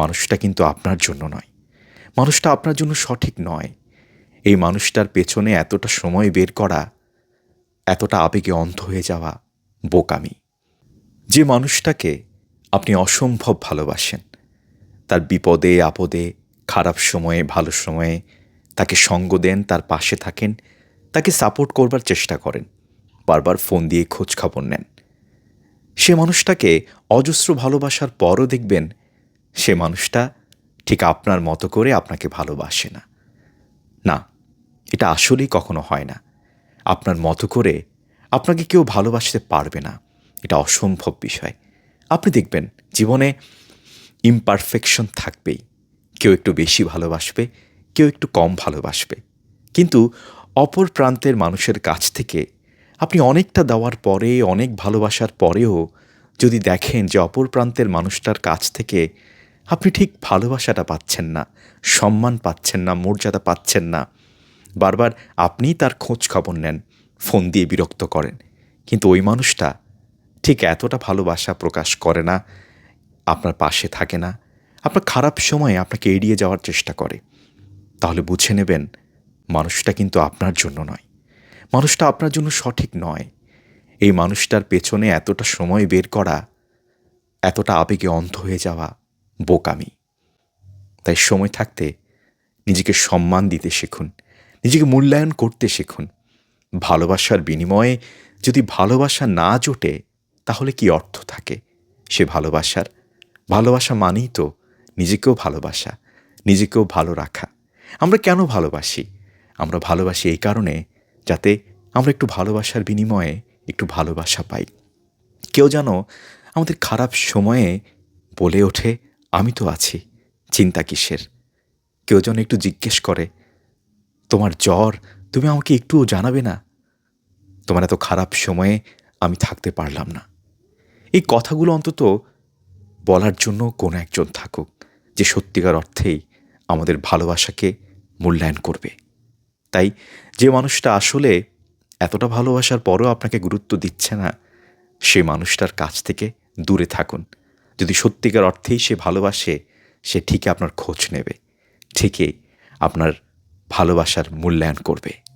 মানুষটা কিন্তু আপনার জন্য নয়। মানুষটা আপনার জন্য সঠিক নয়। এই মানুষটার পেছনে এতটা সময় বের করা, এতটা আবেগে অন্ধ হয়ে যাওয়া বোকামি। যে মানুষটাকে আপনি অসম্ভব ভালোবাসেন, তার বিপদে, আপদে, খারাপ সময়ে, ভালো সময়ে তাকে সঙ্গ দেন, তার পাশে থাকেন, তাকে সাপোর্ট করবার চেষ্টা করেন, বারবার ফোন দিয়ে খোঁজ খবর নেন। সে মানুষটাকে অজস্র ভালোবাসার পরও দেখবেন সে মানুষটা ঠিক আপনার মতো করে আপনাকে ভালোবাসে না। না, এটা আসলেই কখনো হয় না। আপনার মতো করে আপনাকে কেউ ভালোবাসতে পারবে না। এটা অসম্ভব বিষয়। আপনি দেখবেন, জীবনে ইমপারফেকশন থাকবেই। কেউ একটু বেশি ভালোবাসবে, কেউ একটু কম ভালোবাসবে। কিন্তু অপর প্রান্তের মানুষের কাছ থেকে আপনি অনেকটা দেওয়ার পরে, অনেক ভালোবাসার পরেও যদি দেখেন যে অপর প্রান্তের মানুষটার কাছ থেকে আপনি ঠিক ভালোবাসাটা পাচ্ছেন না, সম্মান পাচ্ছেন না, মর্যাদা পাচ্ছেন না। বারবার আপনিই তার খোঁজ খবর নেন, ফোন দিয়ে বিরক্ত করেন। কিন্তু ওই মানুষটা ঠিক এতটা ভালোবাসা প্রকাশ করে না, আপনার পাশে থাকে না। আপনার খারাপ সময়ে আপনাকে এড়িয়ে যাওয়ার চেষ্টা করে। তাহলে বুঝে নেবেন, মানুষটা কিন্তু আপনার জন্য নয়। মানুষটা আপনার জন্য সঠিক নয়। এই মানুষটার পেছনে এতটা সময় বের করা, এতটা আবেগে অন্ধ হয়ে যাওয়া বোকামি। তাই সময় থাকতে নিজেকে সম্মান দিতে শিখুন, নিজেকে মূল্যায়ন করতে শিখুন। ভালোবাসার বিনিময়ে যদি ভালোবাসা না জোটে, তাহলে কি অর্থ থাকে? সে ভালোবাসার, ভালোবাসা মানেই তো নিজেকেও ভালোবাসা, নিজেকেও ভালো রাখা। আমরা কেন ভালোবাসি? আমরা ভালোবাসি এই কারণে যাতে আমরা একটু ভালোবাসার বিনিময়ে একটু ভালোবাসা পাই। কেউ যেন আমাদের খারাপ সময়ে বলে ওঠে আমি তো আছি, চিন্তা কিসের? কেউ যেন একটু জিজ্ঞেস করে, তোমার জ্বর, তুমি আমাকে একটুও জানাবে না? তোমার এত খারাপ সময়ে আমি থাকতে পারলাম না। এই কথাগুলো অন্তত বলার জন্য কোনো একজন থাকুক, যে সত্যিকার অর্থেই আমাদের ভালোবাসাকে মূল্যায়ন করবে। তাই যে মানুষটা আসলে এতটা ভালোবাসার পরও আপনাকে গুরুত্ব দিচ্ছে না, সে মানুষটার কাছ থেকে দূরে থাকুন। যদি সত্যিকার অর্থেই সে ভালোবাসে, সে ঠিকই আপনার খোঁজ নেবে। ঠিকই আপনার ভালোবাসার মূল্যায়ন করবে।